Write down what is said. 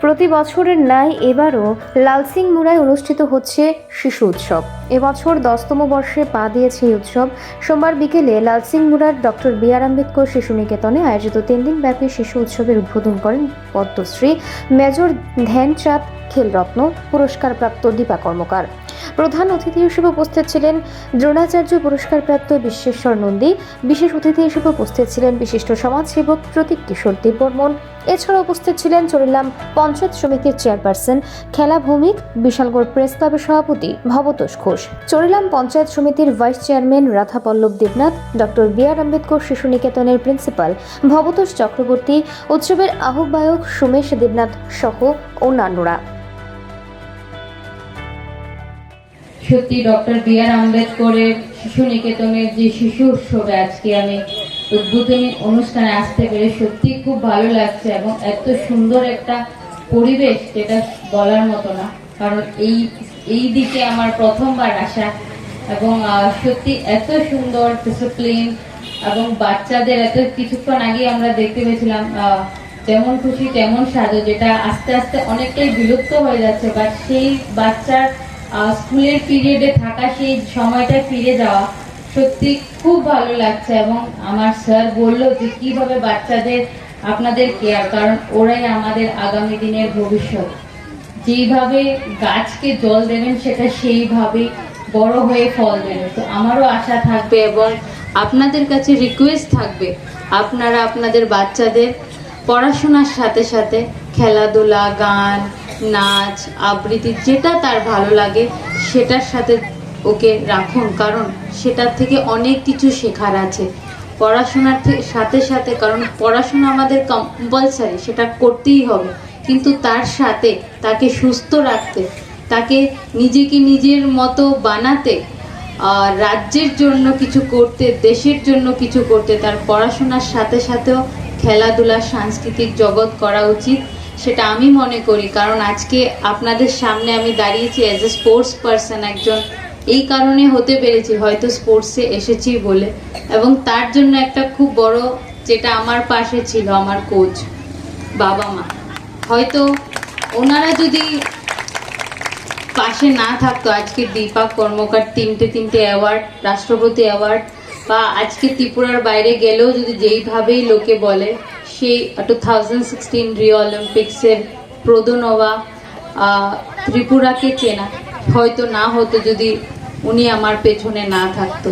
প্রতি বছরের ন্যায় এবারও লালসিং মুড়ায় অনুষ্ঠিত হচ্ছে শিশু উৎসব। এবছর দশতম বর্ষে পা দিয়েছে এই উৎসব। সোমবার বিকেলে লালসিং মুড়ার ডক্টর বি আর আম্বেদকর শিশু নিকেতনে আয়োজিত তিন দিনব্যাপী শিশু উৎসবের উদ্বোধন করেন পদ্মশ্রী। মেজর ধ্যানচাঁদ খেলরত্ন, পুরস্কারপ্রাপ্ত দীপা কর্মকার। প্রধান অতিথি হিসেবে উপস্থিত ছিলেন দ্রোণাচার্য, পুরস্কারপ্রাপ্ত বিশ্বেশ্বর নন্দী। বিশেষ অতিথি হিসেবে উপস্থিত ছিলেন বিশিষ্ট সমাজসেবক প্রতীক কিশোর দেববর্মন। এছাড়া উপস্থিত ছিলেন চরিলাম পঞ্চায়েত সমিতির চেয়ারপারসন, খেলা ভৌমিক, বিশালগড় প্রেস ক্লাবের সভাপতি ভবতোষ ঘোষ। চরিলাম পঞ্চায়েত সমিতির vice chairman Radha Pallab Debnath, doctor B R Ambedkar শিশু নিকেতনের প্রিন্সিপাল ভবতোষ চক্রবর্তী, উৎসবের আহ্বায়ক সুমেশ দেবনাথ সহ অন্যান্যরা। সত্যি ডক্টর বি আর আম্বেদকরের শিশু নিকেতনের যে শিশু উৎসবে আজকে আমি উদ্বোধনী অনুষ্ঠানে আসতে পেরে সত্যি খুব ভালো লাগছে এবং এত সুন্দর একটা পরিবেশ যেটা বলার মতো না। কারণ এই এই দিকে আমার প্রথমবার আসা এবং সত্যি এত সুন্দর ডিসিপ্লিন এবং বাচ্চাদের এত কিছুক্ষণ আগে আমরা দেখতে পেয়েছিলাম যেমন খুশি তেমন সাজো, যেটা আস্তে আস্তে অনেকটাই বিলুপ্ত হয়ে যাচ্ছে। বা সেই বাচ্চার স্কুলের পিরিয়ডে থাকা সেই সময়টা ফিরে যাওয়া সত্যি খুব ভালো লাগছে এবং আমার স্যার বলল যে কীভাবে বাচ্চাদের আপনাদের কেয়ার কারণ ওরাই আমাদের আগামী দিনের ভবিষ্যৎ। যেইভাবে গাছকে জল দেবেন, সেটা সেইভাবে বড় হয়ে ফল দেবে। তো আমারও আশা থাকবে এবং আপনাদের কাছে রিকোয়েস্ট থাকবে, আপনারা আপনাদের বাচ্চাদের পড়াশোনার সাথে সাথে খেলাধুলা, গান নাচ, আবৃত্তি যেটা তার ভালো লাগে, সেটার সাথে ওকে রাখুন। কারণ সেটার থেকে অনেক কিছু শেখার আছে। পড়াশোনার সাথে সাথে, কারণ পড়াশোনা আমাদের কম্পালসারি সেটা করতেই হবে। কিন্তু তার সাথে তাকে সুস্থ রাখতে, তাকে নিজেকে নিজের মতো বানাতে রাজ্যের জন্য কিছু করতে, দেশের জন্য কিছু করতে, তার পড়াশোনার সাথে সাথেও খেলাধুলা, সাংস্কৃতিক জগৎ করা উচিত। সেটা আমি মনে করি, কারণ আজকে আপনাদের সামনে আমি দাঁড়িয়েছি অ্যাজ এ স্পোর্টস পারসন একজন। এই কারণে হতে পেরেছি, হয়তো স্পোর্টসে এসেছি বলে। এবং তার জন্য একটা খুব বড় যেটা আমার পাশে ছিল, আমার কোচ বাবা মা। হয়তো ওনারা যদি পাশে না থাকতো, আজকে দীপক কর্মকার তিনটে তিনটে অ্যাওয়ার্ড রাষ্ট্রপতি অ্যাওয়ার্ড বা আজকে ত্রিপুরার বাইরে গেলেও যদি যেইভাবেই লোকে বলে, সেই টু থাউজেন্ড সিক্সটিন রিও অলিম্পিক্সের প্রদনবা ত্রিপুরাকে চেনা। হয়তো না হতো যদি উনি আমার পেছনে না থাকতো।